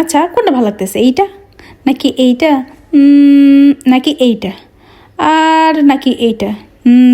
আচ্ছা কোনটা ভালো লাগতেছে, এইটা? নাকি এইটা? নাকি এইটা? আর নাকি এইটা?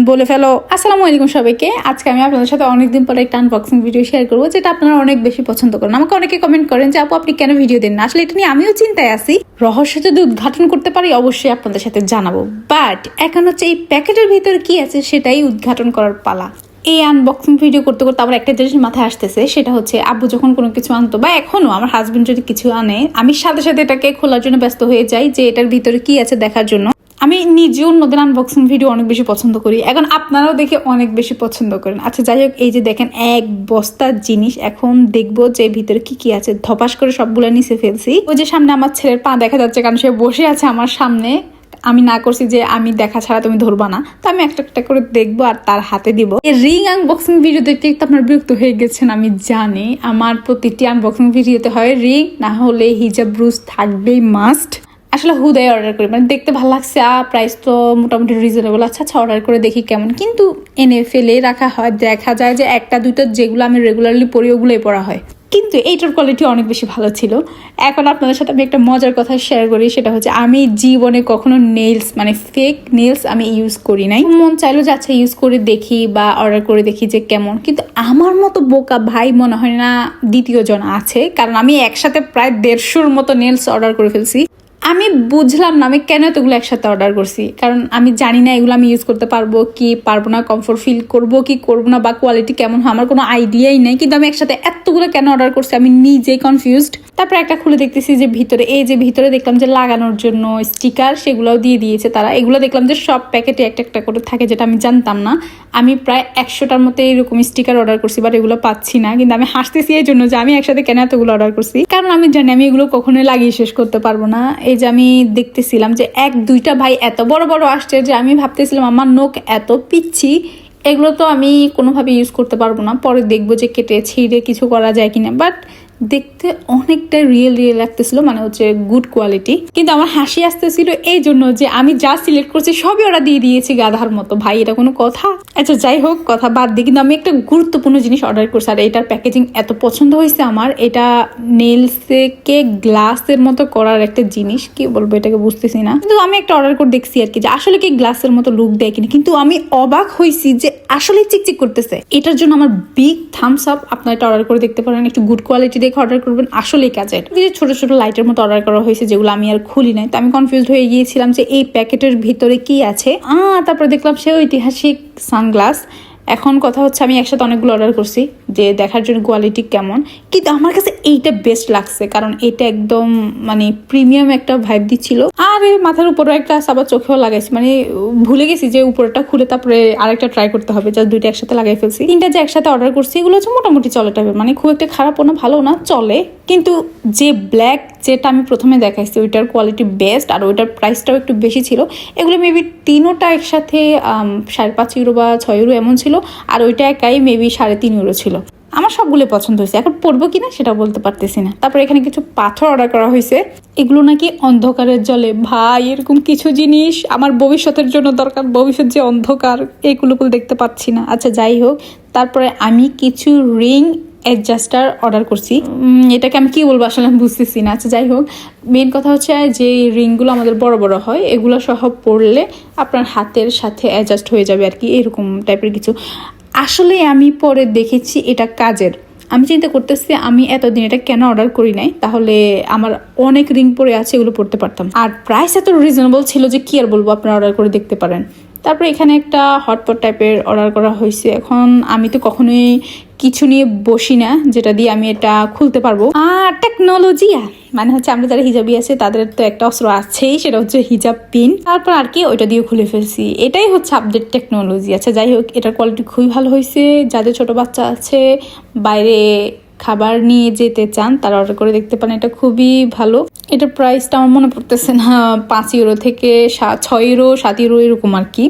বলে ফেলো। আসসালামু আলাইকুম সবাইকে। আজকে আমি আপনাদের সাথে অনেকদিন পরে একটা আনবক্সিং ভিডিও শেয়ার করব, যেটা আপনারা অনেক বেশি পছন্দ করেন। আমাকে অনেকে কমেন্ট করেন যে, আপু, আপনি কেন ভিডিও দেন না? আসলে এটা নিয়ে আমিও চিন্তায় আছি। রহস্য যদি উদ্ঘাটন করতে পারি, অবশ্যই আপনাদের সাথে জানাব। বাট এখন হচ্ছে এই প্যাকেটের ভিতরে কি আছে, সেটাই উদ্ঘাটন করার পালা। এই আনবক্সিং ভিডিও করতে করতে আমার একটা জিনিস মাথায় আসতেছে, সেটা হচ্ছে আব্বু যখন কোনো কিছু আনতো, বা এখনও আমার হাজবেন্ড যদি কিছু আনে, আমি সাথে সাথে এটাকে খোলার জন্য ব্যস্ত হয়ে যাই যে এটার ভিতরে কি আছে দেখার জন্য। আমি নিজেও নতুন আনবক্সিং ভিডিও অনেক বেশি পছন্দ করি। এখন আপনারাও দেখে অনেক বেশি পছন্দ করেন। আচ্ছা যাই হোক, এই যে দেখেন, এক বস্তার জিনিস এখন দেখব যে ভিতরে কি কি আছে। ধপাস করে সবগুলো নিচে ফেলছি। ওই যে সামনে আমার ছেলের পা দেখা যাচ্ছে কারণ সে বসে আছে আমার সামনে। আমি না করছি যে আমি দেখা ছাড়া তুমি ধরবা না, তো আমি একটা একটা করে দেখব আর তার হাতে দিব। এই রিং আনবক্সিং ভিডিও দেখতে তো আপনার বিরক্ত হয়ে গেছেন, আমি জানি। আমার প্রতিটি আনবক্সিং ভিডিওতে হয় রিং, না হলে হিজাব ব্রুজ থাকবেই মাস্ট আসলে হুদাই অর্ডার করি মানে দেখতে ভালো লাগছে আ প্রাইস তো মোটামুটি রিজনেবল আচ্ছা আচ্ছা অর্ডার করে দেখি কেমন। কিন্তু এনে ফেলে রাখা হয়, দেখা যায় যে একটা, দুইটা, যেগুলো আমি রেগুলারলি পড়ি, ওগুলোই পড়া হয়। কিন্তু এইটার কোয়ালিটি অনেক বেশি ভালো ছিল। এখন আপনাদের সাথে আমি একটা মজার কথা শেয়ার করি, সেটা হচ্ছে আমি জীবনে কখনো নেলস মানে ফেক নেলস আমি ইউজ করি নাই। মন চাইলো যে আচ্ছা ইউজ করে দেখি বা অর্ডার করে দেখি যে কেমন। কিন্তু আমার মতো বোকা ভাই মনে হয় না দ্বিতীয় জন আছে, কারণ আমি একসাথে প্রায় দেড়শোর মতো নেলস অর্ডার করে ফেলছি। আমি বুঝলাম না, আমি কেন এতগুলো একসাথে অর্ডার করছি? কারণ আমি জানি না এগুলো আমি ইউজ করতে পারব কি, পারব না কমফোর্ট ফিল করব কি, করব না বা কোয়ালিটি কেমন হয়, আমার কোনো আইডিয়াই নেই। কিন্তু আমি একসাথে এতগুলো কেন অর্ডার করছি, আমি নিজেই কনফিউজড তারপর একটা খুলে দেখতেছি যে ভিতরে, এই যে ভিতরে দেখলাম যে লাগানোর জন্য স্টিকার সেগুলোও দিয়ে দিয়েছে তারা। এগুলো দেখলাম যে সব প্যাকেটে একটা একটা করে থাকে, যেটা আমি জানতাম না। আমি প্রায় একশোটার মতো এরকম স্টিকার অর্ডার করছি বাট এগুলো পাচ্ছি না। কিন্তু আমি হাসতেছি এই জন্য যে আমি একসাথে কেন এতগুলো অর্ডার করছি? কারণ আমি জানি আমি এগুলো কখনোই লাগিয়ে শেষ করতে পারব না। এই যে আমি দেখতেছিলাম যে এক, দুইটা ভাই এত বড় বড় আসছে যে আমি ভাবতেছিলাম, আমার নখ এত পিচ্ছি, এগুলো তো আমি কোনোভাবে ইউজ করতে পারব না। পরে দেখব যে কেটে ছিঁড়ে কিছু করা যায় কিনা। বাট দেখতে অনেকটা রিয়েল রিয়েল লাগতেছিল মানে হচ্ছে গুড কোয়ালিটি কিন্তু আমার হাসি আসতেছিল এই জন্য যে আমি যা সিলেক্ট করছি সবই ওরা দিয়ে দিয়েছি গাধার মতো। ভাই, এটা কোনো কথা? আচ্ছা যাই হোক, কথা বাদ দিই কিন্তু আমি একটা গুরুত্বপূর্ণ জিনিস অর্ডার করছি। আর এটার প্যাকেজিং এত পছন্দ হয়েছে আমার। এটা নেলসকে গ্লাসের মতো করার একটা জিনিস, কি বলব এটাকে বুঝতেছি না। কিন্তু আমি একটা অর্ডার করে দেখছি আর কি, যে আসলে কি গ্লাসের মতো লুক দেয় কিনা। কিন্তু আমি অবাক হয়েছি যে আসলে চিকচিক করতেছে। এটার জন্য আমার বিগ থামস আপ আপনার এটা অর্ডার করে দেখতে পারেন, একটু গুড কোয়ালিটি দেখে অর্ডার করবেন আসলেই কাজের কিছু ছোট ছোট লাইটের মতো অর্ডার করা হয়েছে, যেগুলো আমি আর খুলি নাই, তো আমি কনফিউজ হয়ে গিয়েছিলাম যে এই প্যাকেটের ভিতরে কি আছে। আ, তারপরে দেখলাম সে ঐতিহাসিক সানগ্লাস এখন কথা হচ্ছে আমি একসাথে অনেকগুলো অর্ডার করছি। যে দেখার জন্য কোয়ালিটি কেমন, কিন্তু আমার কাছে এইটা বেস্ট লাগছে, কারণ এটা একদম মানে প্রিমিয়াম একটা ভাইব দিচ্ছিল। আর মাথার উপরে একটা আবার চোখেও লাগাইছি মানে ভুলে গেছি যে উপরটা খুলে তারপরে আরেকটা ট্রাই করতে হবে যা দুইটা একসাথে লাগাই ফেলছি। তিনটা যে একসাথে অর্ডার করছি, এগুলো হচ্ছে মোটামুটি চলে টাইপের মানে খুব একটা খারাপও না ভালো না, চলে। কিন্তু যে ব্ল্যাক যেটা আমি প্রথমে দেখাইছি, ওইটার কোয়ালিটি বেস্ট আর ওইটার প্রাইসটাও একটু বেশি ছিল। এগুলো মেবি তিনোটা একসাথে সাড়ে পাঁচ ইউরো বা ছয় ইউরো এমন ছিল, আর ওইটা একাই মেবি সাড়ে তিন ইউরো ছিল। আমার সবগুলো পছন্দ হয়েছে। এখন পড়ব কিনা সেটা বলতে পারতেছি না। তারপরে এখানে কিছু পাথর অর্ডার করা হয়েছে। এগুলো নাকি অন্ধকারের জলে। ভাই, এরকম কিছু জিনিস আমার ভবিষ্যতের জন্য দরকার। ভবিষ্যৎ যে অন্ধকার এইগুলো দেখতে পাচ্ছি না। আচ্ছা যাই হোক। তারপরে আমি কিছু রিং অ্যাডজাস্টার অর্ডার করছি। এটাকে আমি কি বলব আসলে আমি বুঝতেছি না। আচ্ছা যাই হোক। মেন কথা হচ্ছে যে রিংগুলো আমাদের বড় বড় হয়, এগুলো সহ পরলে আপনার হাতের সাথে অ্যাডজাস্ট হয়ে যাবে আর কি। এরকম টাইপের কিছু। আসলে আমি পরে দেখেছি এটা কাজের। আমি চিন্তা করতেছি, আমি এতদিন এটা কেন অর্ডার করি নাই? তাহলে আমার অনেক রিং পরে আছে, এগুলো পড়তে পারতাম। আর প্রাইস এত রিজনেবল ছিল যে কি আর বলব, আপনারা অর্ডার করে দেখতে পারেন। তারপরে এখানে একটা হটপট টাইপের অর্ডার করা হয়েছে। এখন আমি তো কখনোই কিছু নিয়ে বসি না, যেটা দিয়ে আমি এটা খুলতে পারব। আর টেকনোলজি মানে হচ্ছে আমরা যারা হিজাবি আছে, তাদের তো একটা অস্ত্র আছেই, সেটা হচ্ছে হিজাব পিন তারপর আর কি, ওইটা দিয়ে খুলে ফেলছি। এটাই হচ্ছে আপডেট টেকনোলজি আচ্ছা যাই হোক, এটার কোয়ালিটি খুবই ভালো হয়েছে। যাদের ছোট বাচ্চা আছে, বাইরে খাবার নিয়ে যেতে চান, তারা অর্ডার করে দেখতে পারেন, এটা খুবই ভালো। এটার প্রাইসটা আমার মনে পড়তেছে না, পাঁচ ইউরো থেকে ছয় ইউরো সাত ইউরো এরকম আর কি।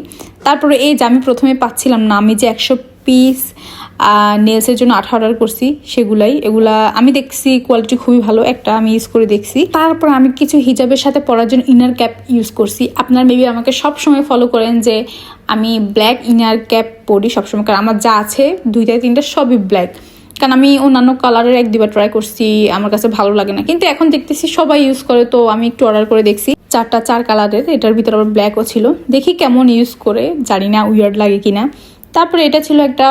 তারপরে এই যে আমি প্রথমে পাচ্ছিলাম না, আমি যে একশো পিস নেলসের জন্য আঠা অর্ডার করছি, সেগুলাই। এগুলা আমি দেখছি কোয়ালিটি খুবই ভালো, একটা আমি ইউজ করে দেখছি। তারপর আমি কিছু হিজাবের সাথে পরার জন্য ইনার ক্যাপ ইউজ করছি। আপনার মেবি আমাকে সব সময় ফলো করেন যে আমি ব্ল্যাক ইনার ক্যাপ পরি সবসময়, কারণ আমার যা আছে, দুইটা, তিনটা সবই ব্ল্যাক কারণ আমি অন্যান্য কালারের এক দুবার ট্রাই করছি, আমার কাছে ভালো লাগে না। কিন্তু এখন দেখতেছি সবাই ইউজ করে, তো আমি একটু অর্ডার করে দেখছি। চারটা, চার কালারের এটার ভিতরে আবার ব্ল্যাকও ছিল। দেখি কেমন ইউজ করে, জানি না উইয়ার্ড লাগে কিনা। তারপরে এটা ছিল একটা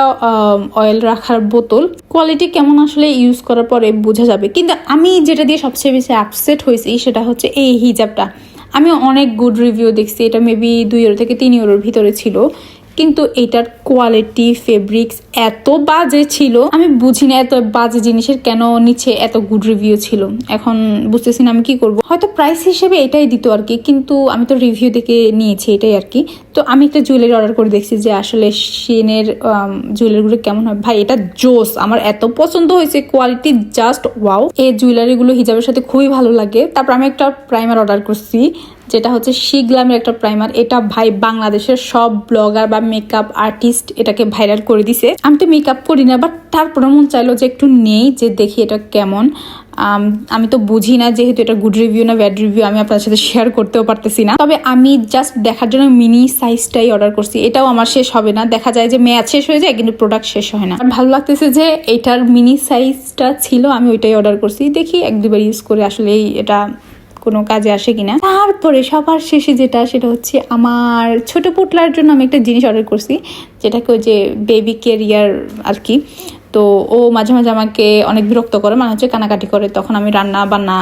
অয়েল রাখার বোতল। কোয়ালিটি কেমন আসলে ইউজ করার পরে বোঝা যাবে। কিন্তু আমি যেটা দিয়ে সবচেয়ে বেশি আপসেট হয়েছি সেটা হচ্ছে এই হিজাবটা। আমি অনেক গুড রিভিউ দেখছি, এটা মেবি দুই ইউরো থেকে তিন ইউরোর ভিতরে ছিল। কিন্তু এটার কোয়ালিটি ফেব্রিক্স এত বাজে ছিল। আমি বুঝি না এত বাজে জিনিসের কেন নিচে এত গুড রিভিউ ছিল। এখন বুঝতেছি না আমি কি করব। হয়তো প্রাইস হিসেবে এটাই দিত আর কি, কিন্তু আমি তো রিভিউ দেখে নিয়েছি এটাই আর কি। তো আমি একটা জুয়েলারি অর্ডার করে দেখছি যে আসলে শিনের জুয়েলারিগুলো কেমন হয়। ভাই, এটা জোস। আমার এত পছন্দ হয়েছে কোয়ালিটি জাস্ট ওয়াও এই জুয়েলারিগুলো হিজাবের সাথে খুবই ভালো লাগে। তারপর আমি একটা প্রাইমার অর্ডার করছি, যেটা হচ্ছে শিগলামের একটা প্রাইমার এটা ভাই বাংলাদেশের সব ব্লগার বা মেকআপ আর্টিস্ট এটাকে ভাইরাল করে দিছে। আমি তো মেকআপ করি না বাট তারপরে মন চাইলো যে একটু নেই, যে দেখি এটা কেমন। আম, তো বুঝি না যেহেতু এটা গুড রিভিউ না ব্যাড রিভিউ আমি আপনার সাথে শেয়ার করতেও পারতেছি না। তবে আমি জাস্ট দেখার জন্য মিনি সাইজটাই অর্ডার করছি। এটাও আমার শেষ হবে না। দেখা যায় যে মেয়াদ শেষ হয়ে যায় কিন্তু প্রোডাক্ট শেষ হয় না। আর ভালো লাগতেছে যে এটার মিনি সাইজটা ছিল আমি ওইটাই অর্ডার করছি। দেখি এক দুবার ইউজ করে আসলেই এটা কোনো কাজে আসে কিনা। তারপরে সবার শেষে যেটা সেটা হচ্ছে আমার ছোট পুটলার জন্য আমি একটা জিনিস অর্ডার করছি যেটাকে ওই যে বেবি কেরিয়ার আর কি। তো ও মাঝে মাঝে আমাকে অনেক বিরক্ত করে মানে হচ্ছে কানাকাটি করে। তখন আমি রান্না বান্না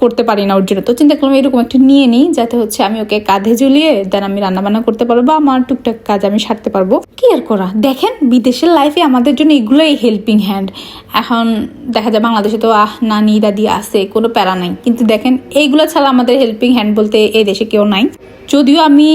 করতে পারি না ওর জন্য। তো চিন্তা করলাম এরকম একটা নিয়ে নিই, যাতে হচ্ছে আমি ওকে কাঁধে ঝুলিয়ে দেন আমি রান্না বান্না করতে পারব বা আমার টুকটাক কাজ আমি সারতে পারব। কি আর করা? দেখেন, বিদেশের লাইফে আমাদের জন্য এগুলোই হেল্পিং হ্যান্ড এখন দেখা যায় বাংলাদেশে তো, আহ, নানি, দাদি আছে, কোনো প্যারা নাই। কিন্তু দেখেন, এইগুলো ছাড়া আমাদের হেল্পিং হ্যান্ড বলতে এই দেশে কেউ নাই। যদিও আমি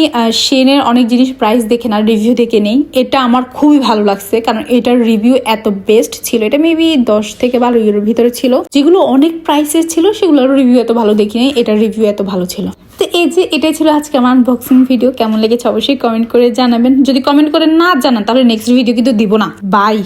সেনের অনেক জিনিস প্রাইস দেখে না রিভিউ দেখে নেই, এটা আমার খুবই ভালো লাগছে, কারণ এটার রিভিউ এত বেস্ট ছিল, এটা মেবি দশ থেকে বারো ইউরোর ভিতরে ছিল, যেগুলো অনেক প্রাইসের ছিল, সেগুলোর রিভিউ এত ভালো দেখি নাই এটার রিভিউ এত ভালো ছিল। তো এই যে, এটাই ছিল আজকে আমার আনবক্সিং ভিডিও কেমন লেগেছে অবশ্যই কমেন্ট করে জানাবেন, যদি কমেন্ট করে না জানান, তাহলে নেক্সট ভিডিও কিন্তু দিব না। বাই